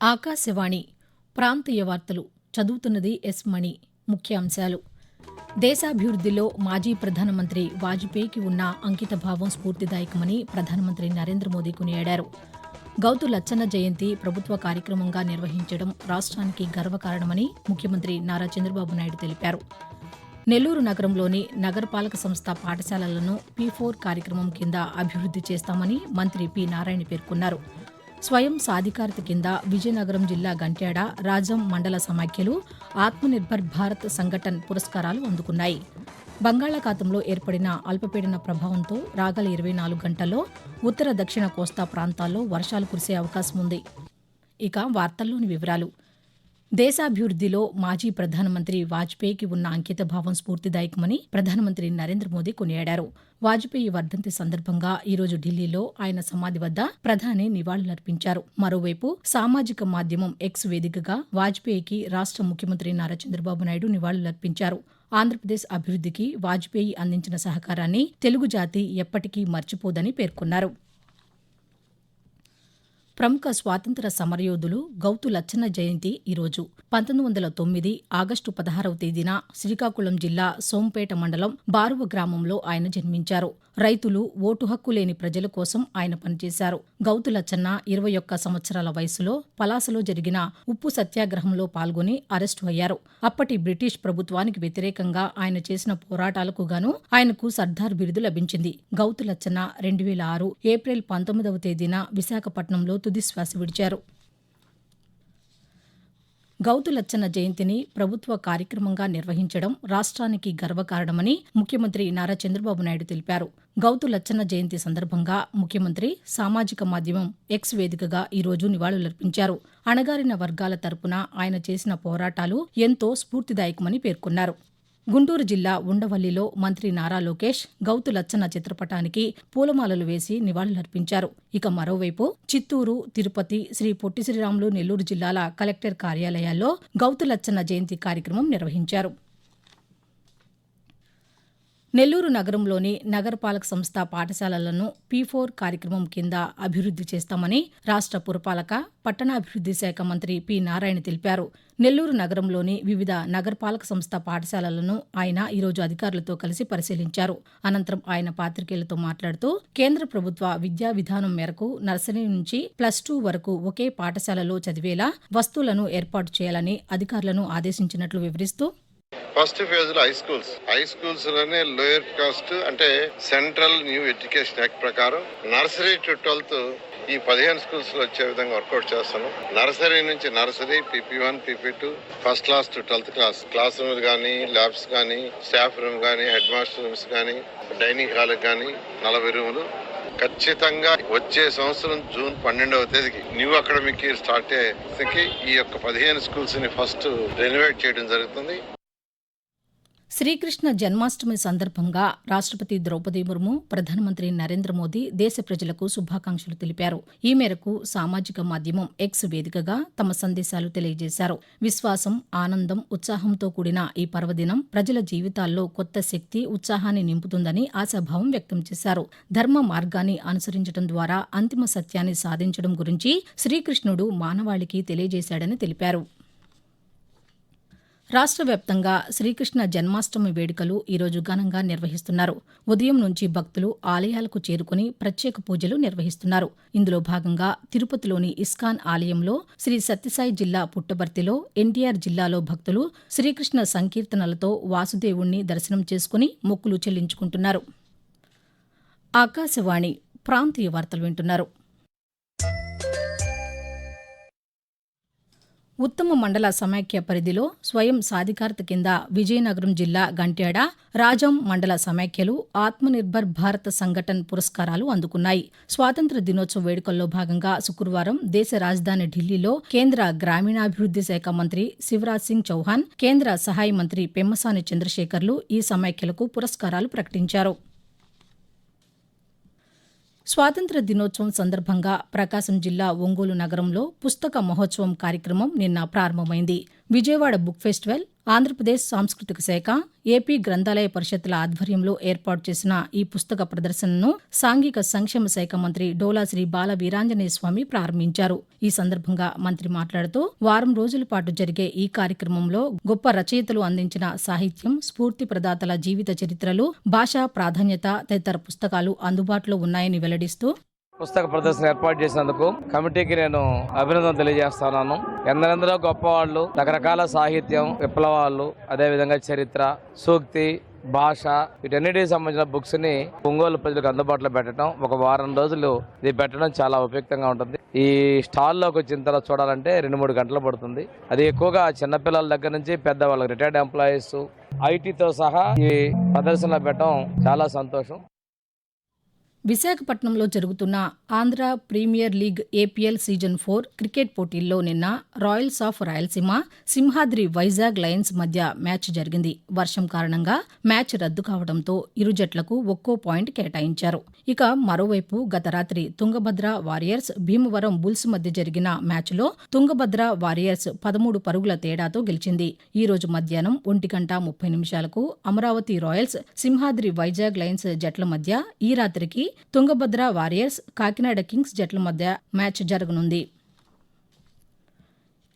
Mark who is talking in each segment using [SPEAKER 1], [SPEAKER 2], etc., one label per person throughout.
[SPEAKER 1] ఆకాశవాణి ప్రాంతీయ వార్తలు చదువుతున్నది ఎస్ మణి. ముఖ్యాంశాలు. దేశాభివృద్ధిలో మాజీ ప్రధానమంత్రి వాజ్పేయికి ఉన్న అంకితభావం స్ఫూర్తిదాయకమని ప్రధానమంత్రి నరేంద్ర మోదీ కొనియాడారు. గౌతు లచ్చన్న జయంతి ప్రభుత్వ కార్యక్రమంగా నిర్వహించడం రాష్ట్రానికి గర్వకారణమని ముఖ్యమంత్రి నారా చంద్రబాబు నాయుడు తెలిపారు. నెల్లూరు నగరంలోని నగరపాలక సంస్థ పాఠశాలలను పీ ఫోర్ కార్యక్రమం కింద అభివృద్ది చేస్తామని మంత్రి పి నారాయణ పేర్కొన్నారు. స్వయం సాధికారత కింద విజయనగరం జిల్లా గంట్యాడ రాజం మండల సమాఖ్యలు ఆత్మనిర్భర్ భారత్ సంఘటన్ పురస్కారాలు అందుకున్నాయి. బంగాళాఖాతంలో ఏర్పడిన అల్పపీడన ప్రభావంతో రాగల ఇరవై నాలుగు గంటల్లో ఉత్తర దక్షిణ కోస్తా ప్రాంతాల్లో వర్షాలు కురిసే అవకాశం ఉంది ఇక వార్తల్లోని వివరాలు. దేశాభివృద్ధిలో మాజీ ప్రధానమంత్రి వాజ్పేయికి ఉన్న అంకితభావం స్ఫూర్తిదాయకమని ప్రధానమంత్రి నరేంద్ర మోదీ కొనియాడారు. వాజ్పేయి వర్ధంతి సందర్భంగా ఈరోజు ఢిల్లీలో ఆయన సమాధి వద్ద ప్రధాని నివాళులర్పించారు. మరోవైపు సామాజిక మాధ్యమం ఎక్స్ వేదికగా వాజ్పేయికి రాష్ట్ర ముఖ్యమంత్రి నారా చంద్రబాబు నాయుడు నివాళులర్పించారు. ఆంధ్రప్రదేశ్ అభివృద్ధికి వాజ్పేయి అందించిన సహకారాన్ని తెలుగు జాతి ఎప్పటికీ మర్చిపోదని పేర్కొన్నారు. ప్రముఖ స్వాతంత్ర సమరయోధులు గౌతు లచ్చన్న జయంతి ఈరోజు. పంతొమ్మిది వందల తొమ్మిది ఆగస్టు పదహారవ తేదీన శ్రీకాకుళం జిల్లా సోంపేట మండలం బారువ గ్రామంలో ఆయన జన్మించారు. రైతులు ఓటు హక్కు లేని ప్రజల కోసం ఆయన పనిచేశారు. గౌతు లచ్చన్న ఇరవై ఒక్క సంవత్సరాల వయసులో పలాసలో జరిగిన ఉప్పు సత్యాగ్రహంలో పాల్గొని అరెస్టు అయ్యారు. అప్పటి బ్రిటిష్ ప్రభుత్వానికి వ్యతిరేకంగా ఆయన చేసిన పోరాటాలకు గాను ఆయనకు సర్దార్ బిరుదు లభించింది. గౌతు లచ్చన్న రెండు వేల ఆరు ఏప్రిల్ పంతొమ్మిదవ తేదీన విశాఖపట్నంలో తుదిశ్వాస విడిచారు. గౌతులచ్చన్న జయంతిని ప్రభుత్వ కార్యక్రమంగా నిర్వహించడం రాష్ట్రానికి గర్వకారణమని ముఖ్యమంత్రి నారా చంద్రబాబు నాయుడు తెలిపారు. గౌతులచ్చన్న జయంతి సందర్భంగా ముఖ్యమంత్రి సామాజిక మాధ్యమం ఎక్స్ వేదికగా ఈ రోజు నివాళులర్పించారు. అణగారిన వర్గాల తరపున ఆయన చేసిన పోరాటాలు ఎంతో స్ఫూర్తిదాయకమని పేర్కొన్నారు. గుంటూరు జిల్లా ఉండవల్లిలో మంత్రి నారా లోకేష్ గౌతు లచ్చన్న చిత్రపటానికి పూలమాలలు వేసి నివాళులర్పించారు. ఇక మరోవైపు చిత్తూరు తిరుపతి శ్రీ పొట్టి శ్రీరాములు నెల్లూరు జిల్లాల కలెక్టర్ కార్యాలయాల్లో గౌతు లచ్చన్న జయంతి కార్యక్రమం నిర్వహించారు. నెల్లూరు నగరంలోని నగరపాలక సంస్థ పాఠశాలలను పీ ఫోర్ కార్యక్రమం కింద అభివృద్ది చేస్తామని రాష్ట్ర పురపాలక పట్టణాభివృద్ది శాఖ మంత్రి పి నారాయణ తెలిపారు. నెల్లూరు నగరంలోని వివిధ నగరపాలక సంస్థ పాఠశాలలను ఆయన ఈరోజు అధికారులతో కలిసి పరిశీలించారు. అనంతరం ఆయన పాతికేయులతో మాట్లాడుతూ కేంద్ర ప్రభుత్వ విద్యా విధానం మేరకు నర్సరీ నుంచి ప్లస్ టూ వరకు ఒకే పాఠశాలలో చదివేలా వస్తువులను ఏర్పాటు చేయాలని అధికారులను ఆదేశించినట్లు వివరిస్తూ
[SPEAKER 2] ఫస్ట్ ఫేజ్లో హై స్కూల్స్ హై స్కూల్స్లోనే లోయర్ కాస్ట్ అంటే సెంట్రల్ న్యూ ఎడ్యుకేషన్ యాక్ట్ ప్రకారం నర్సరీ టు ట్వెల్త్ ఈ పదిహేను స్కూల్స్లో వచ్చే విధంగా వర్కౌట్ చేస్తున్నాం నర్సరీ నుంచి nursery PP one PP two first class to twelfth class class room కానీ ల్యాబ్స్ కానీ స్టాఫ్ రూమ్ కానీ హెడ్ మాస్టర్ రూమ్స్ కానీ డైనింగ్ హాల్ కానీ నలభై రూములు ఖచ్చితంగా వచ్చే సంవత్సరం జూన్ పన్నెండవ తేదీకి న్యూ అకాడమిక్ ఇయర్ స్టార్ట్ అయ్యేకి ఈ యొక్క పదిహేను స్కూల్స్ని ఫస్ట్ రెనోవేట్ చేయడం జరుగుతుంది.
[SPEAKER 1] శ్రీకృష్ణ జన్మాష్టమి సందర్భంగా రాష్ట్రపతి ద్రౌపది ముర్ము ప్రధానమంత్రి నరేంద్ర మోదీ దేశ ప్రజలకు శుభాకాంక్షలు తెలిపారు. ఈ మేరకు సామాజిక మాధ్యమం ఎక్స్ వేదికగా తమ సందేశాలు తెలియజేశారు. విశ్వాసం ఆనందం ఉత్సాహంతో కూడిన ఈ పర్వదినం ప్రజల జీవితాల్లో కొత్త శక్తి ఉత్సాహాన్ని నింపుతుందని ఆశాభావం వ్యక్తం చేశారు. ధర్మ మార్గాన్ని అనుసరించడం ద్వారా అంతిమ సత్యాన్ని సాధించడం గురించి శ్రీకృష్ణుడు మానవాళికి తెలియజేశాడని తెలిపారు. రాష్ట్ర వ్యాప్తంగా శ్రీకృష్ణ జన్మాష్టమి వేడుకలు ఈరోజు ఘనంగా నిర్వహిస్తున్నారు. ఉదయం నుంచి భక్తులు ఆలయాలకు చేరుకుని ప్రత్యేక పూజలు నిర్వహిస్తున్నారు. ఇందులో భాగంగా తిరుపతిలోని ఇస్కాన్ ఆలయంలో శ్రీ సత్యసాయి జిల్లా పుట్టబర్తిలో ఎన్టీఆర్ జిల్లాలో భక్తులు శ్రీకృష్ణ సంకీర్తనలతో వాసుదేవుణ్ణి దర్శనం చేసుకుని మొక్కులు చెల్లించుకుంటున్నారు. ఆకాశవాణి ప్రాంతీయ వార్తలు వింటున్నారు. ఉత్తమ మండల సమాఖ్య పరిధిలో స్వయం సాధికారత కింద విజయనగరం జిల్లా గంట్యాడ రాజం మండల సమాఖ్యలు ఆత్మనిర్భర్ భారత సంఘటన్ పురస్కారాలు అందుకున్నాయి. స్వాతంత్ర దినోత్సవ వేడుకల్లో భాగంగా శుక్రవారం దేశ రాజధాని ఢిల్లీలో కేంద్ర గ్రామీణాభివృద్ది శాఖ మంత్రి శివరాజ్ సింగ్ చౌహాన్ కేంద్ర సహాయ మంత్రి పెమ్మసాని చంద్రశేఖర్లు ఈ సమాఖ్యలకు పురస్కారాలు ప్రకటించారు. స్వాతంత్ర దినోత్సవం సందర్భంగా ప్రకాశం జిల్లా ఒంగోలు నగరంలో పుస్తక మహోత్సవం కార్యక్రమం నిన్న ప్రారంభమైంది. విజయవాడ బుక్ ఫెస్టివల్ ఆంధ్రప్రదేశ్ సాంస్కృతిక శాఖ ఏపీ గ్రంథాలయ పరిషత్ల ఆధ్వర్యంలో ఏర్పాటు చేసిన ఈ పుస్తక ప్రదర్శనను సాంఘిక సంక్షేమ శాఖ మంత్రి డోలా శ్రీ బాల వీరాంజనేయ స్వామి ప్రారంభించారు. ఈ సందర్భంగా మంత్రి మాట్లాడుతూ వారం రోజుల పాటు జరిగే ఈ కార్యక్రమంలో గొప్ప రచయితలు అందించిన సాహిత్యం స్ఫూర్తి ప్రదాతల జీవిత చరిత్రలు భాషా ప్రాధాన్యత తదితర పుస్తకాలు అందుబాటులో ఉన్నాయని వెల్లడిస్తూ
[SPEAKER 3] పుస్తక ప్రదర్శన ఏర్పాటు చేసినందుకు కమిటీకి నేను అభినందన తెలియజేస్తున్నాను. ఎందరెందరో గొప్పవాళ్ళు రకరకాల సాహిత్యం విప్లవాలు అదేవిధంగా చరిత్ర సూక్తి భాష వీటన్నిటికి సంబంధించిన బుక్స్ని ఒంగోలు ప్రజలకు అందుబాటులో పెట్టడం ఒక వారం రోజులు ఇది పెట్టడం చాలా ఉపయుక్తంగా ఉంటుంది. ఈ స్టాల్లోకి వచ్చిన తర్వాత చూడాలంటే రెండు మూడు గంటలు పడుతుంది. అది ఎక్కువగా చిన్నపిల్లల దగ్గర నుంచి పెద్ద వాళ్ళకి రిటైర్డ్ ఎంప్లాయీస్ ఐటీతో సహా ఈ ప్రదర్శనలో పెట్టడం చాలా సంతోషం.
[SPEAKER 1] విశాఖపట్నంలో జరుగుతున్న Andhra Premier League APL season four cricket పోటీల్లో నిన్న Royals of Rayalaseema Simhadri Vizag Lions మధ్య మ్యాచ్ జరిగింది. వర్షం కారణంగా మ్యాచ్ రద్దు కావడంతో ఇరు జట్లకు ఒక్కో పాయింట్ కేటాయించారు. ఇక మరోవైపు గత రాత్రి తుంగభద్ర వారియర్స్ భీమవరం బుల్స్ మధ్య జరిగిన మ్యాచ్లో తుంగభద్ర వారియర్స్ పదమూడు పరుగుల తేడాతో గెలిచింది. ఈ రోజు మధ్యాహ్నం ఒంటి గంట ముప్పై నిమిషాలకు అమరావతి రాయల్స్ సింహాద్రి వైజాగ్ లయన్స్ జట్ల మధ్య ఈ రాత్రికి తుంగభద్ర వారియర్స్ కాకినాడ కింగ్స్ జట్ల మధ్య మ్యాచ్ జరగనుంది.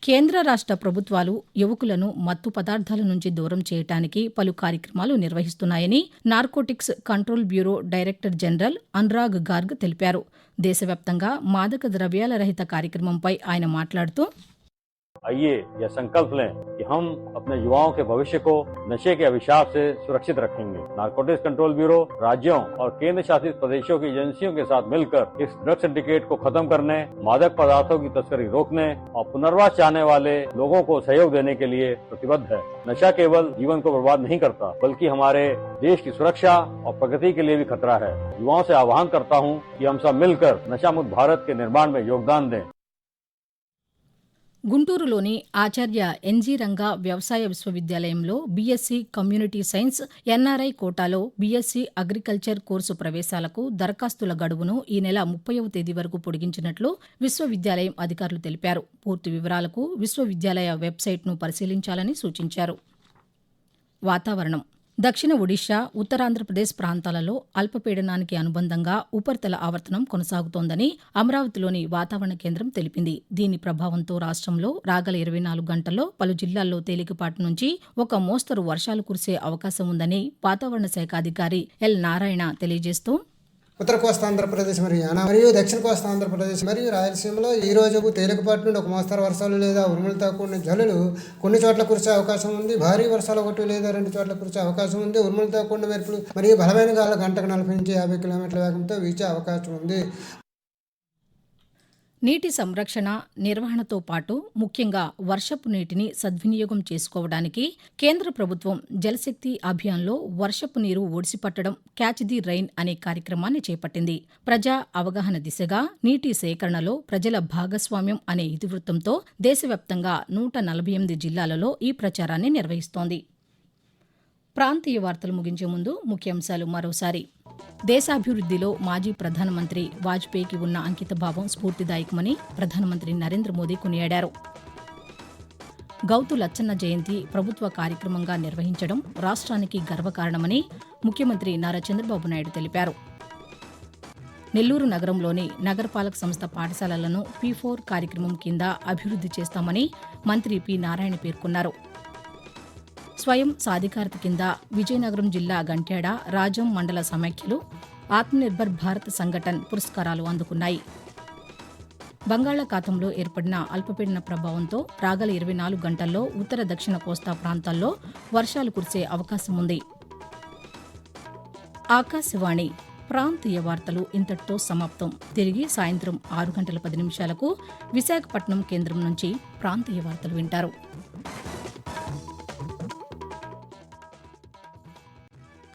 [SPEAKER 1] కేంద్ర రాష్ట్ర ప్రభుత్వాలు యువకులను మత్తు పదార్థాల నుంచి దూరం చేయడానికి పలు కార్యక్రమాలు నిర్వహిస్తున్నాయని Narcotics Control Bureau Director General Anurag Garg తెలిపారు. దేశవ్యాప్తంగా మాదక ద్రవ్యాల రహిత కార్యక్రమంపై ఆయన మాట్లాడుతూ
[SPEAKER 4] आइए यह संकल्प लें कि हम अपने युवाओं के भविष्य को नशे के अभिशाप से सुरक्षित रखेंगे। नारकोटिक्स कंट्रोल ब्यूरो राज्यों और केंद्र शासित प्रदेशों की एजेंसियों के साथ मिलकर इस ड्रग सिंडिकेट को खत्म करने, मादक पदार्थों की तस्करी रोकने और पुनर्वास चाहने वाले लोगों को सहयोग देने के लिए प्रतिबद्ध है। नशा केवल जीवन को बर्बाद नहीं करता, बल्कि हमारे देश की सुरक्षा और प्रगति के लिए भी खतरा है। युवाओं से आह्वान करता हूँ कि हम सब मिलकर नशा मुक्त भारत के निर्माण में योगदान दें।
[SPEAKER 1] గుంటూరులోని ఆచార్య ఎన్జీ రంగా వ్యవసాయ విశ్వవిద్యాలయంలో బీఎస్సీ కమ్యూనిటీ సైన్స్ ఎన్ఆర్ఐ కోటాలో బీఎస్సీ అగ్రికల్చర్ కోర్సు ప్రవేశాలకు దరఖాస్తుల గడువును ఈ నెల ముప్పైవ తేదీ వరకు పొడిగించినట్లు విశ్వవిద్యాలయం అధికారులు తెలిపారు. పూర్తి వివరాలకు విశ్వవిద్యాలయ వెబ్సైట్ను పరిశీలించాలని సూచించారు. వాతావరణం దక్షిణ ఒడిషా ఉత్తరాంధ్రప్రదేశ్ ప్రాంతాలలో అల్పపీడనానికి అనుబంధంగా ఉపరితల ఆవర్తనం కొనసాగుతోందని అమరావతిలోని వాతావరణ కేంద్రం తెలిపింది. దీని ప్రభావంతో రాష్ట్రంలో రాగల ఇరవై నాలుగు గంటల్లో పలు జిల్లాల్లో తేలికపాటి నుంచి ఒక మోస్తరు వర్షాలు కురిసే అవకాశం ఉందని వాతావరణ శాఖ అధికారి ఎల్ నారాయణ తెలియజేస్తూ
[SPEAKER 5] ఉత్తర కోస్తా ఆంధ్రప్రదేశ్ మరియు యానా మరియు దక్షిణ కోస్తా ఆంధ్రప్రదేశ్ మరియు రాయలసీమలో ఈ రోజు తేలికపాటి నుండి ఒక మోస్తరు వర్షాలు లేదా ఉరుములతో కూడిన జల్లులు కొన్ని చోట్ల కురిసే అవకాశం ఉంది. భారీ వర్షాలు ఒకటి లేదా రెండు చోట్ల కురిసే అవకాశం ఉంది. ఉరుములతో కూడిన మెరుపులు మరియు బలమైన గాలు గంటకు నలభై నుంచి యాభై కిలోమీటర్ల వేగంతో వీచే అవకాశం ఉంది.
[SPEAKER 1] నీటి సంరక్షణ నిర్వహణతో పాటు ముఖ్యంగా వర్షపు నీటిని సద్వినియోగం చేసుకోవడానికి కేంద్ర ప్రభుత్వం జలశక్తి అభియాన్లో వర్షపు నీరు ఒడిసిపట్టడం క్యాచ్ ది రైన్ అనే కార్యక్రమాన్ని చేపట్టింది. ప్రజా అవగాహన దిశగా నీటి సేకరణలో ప్రజల భాగస్వామ్యం అనే ఇతివృత్తంతో దేశవ్యాప్తంగా నూట నలభై ఎనిమిది జిల్లాలలో ఈ ప్రచారాన్ని నిర్వహిస్తోంది. ప్రాంతీయ వార్తలు ముగించే ముందు ముఖ్యాంశాలు మరోసారి. దేశాభివృద్ధిలో మాజీ ప్రధానమంత్రి వాజ్పేయికి ఉన్న అంకితభావం స్ఫూర్తిదాయకమని ప్రధానమంత్రి నరేంద్ర మోదీ కొనియాడారు. గౌతు లచ్చన్న జయంతి ప్రభుత్వ కార్యక్రమంగా నిర్వహించడం రాష్ట్రానికి గర్వకారణమని ముఖ్యమంత్రి నారా చంద్రబాబు నాయుడు తెలిపారు. నెల్లూరు నగరంలోని నగరపాలక సంస్థ పాఠశాలలను పీ ఫోర్ కార్యక్రమం కింద అభివృద్ధి చేస్తామని మంత్రి పి నారాయణ పేర్కొన్నారు. స్వయం సాధికారత కింద విజయనగరం జిల్లా గంట్యాడ రాజం మండల సమైక్యలు ఆత్మనిర్భర్ భారత్ సంఘటన్ పురస్కారాలు అందుకున్నాయి. బంగాళాఖాతంలో ఏర్పడిన అల్పపీడన ప్రభావంతో రాగల ఇరవై నాలుగు గంటల్లో ఉత్తర దక్షిణ కోస్తా ప్రాంతాల్లో వర్షాలు కురిసే అవకాశం ఉంది. ఆకాశవాణి ప్రాంతీయ వార్తలు ఇంతటితో సమాప్తం. తిరిగి సాయంత్రం ఆరు గంటల పది నిమిషాలకు విశాఖపట్నం కేంద్రం నుంచి ప్రాంతీయ వార్తలు వింటారు.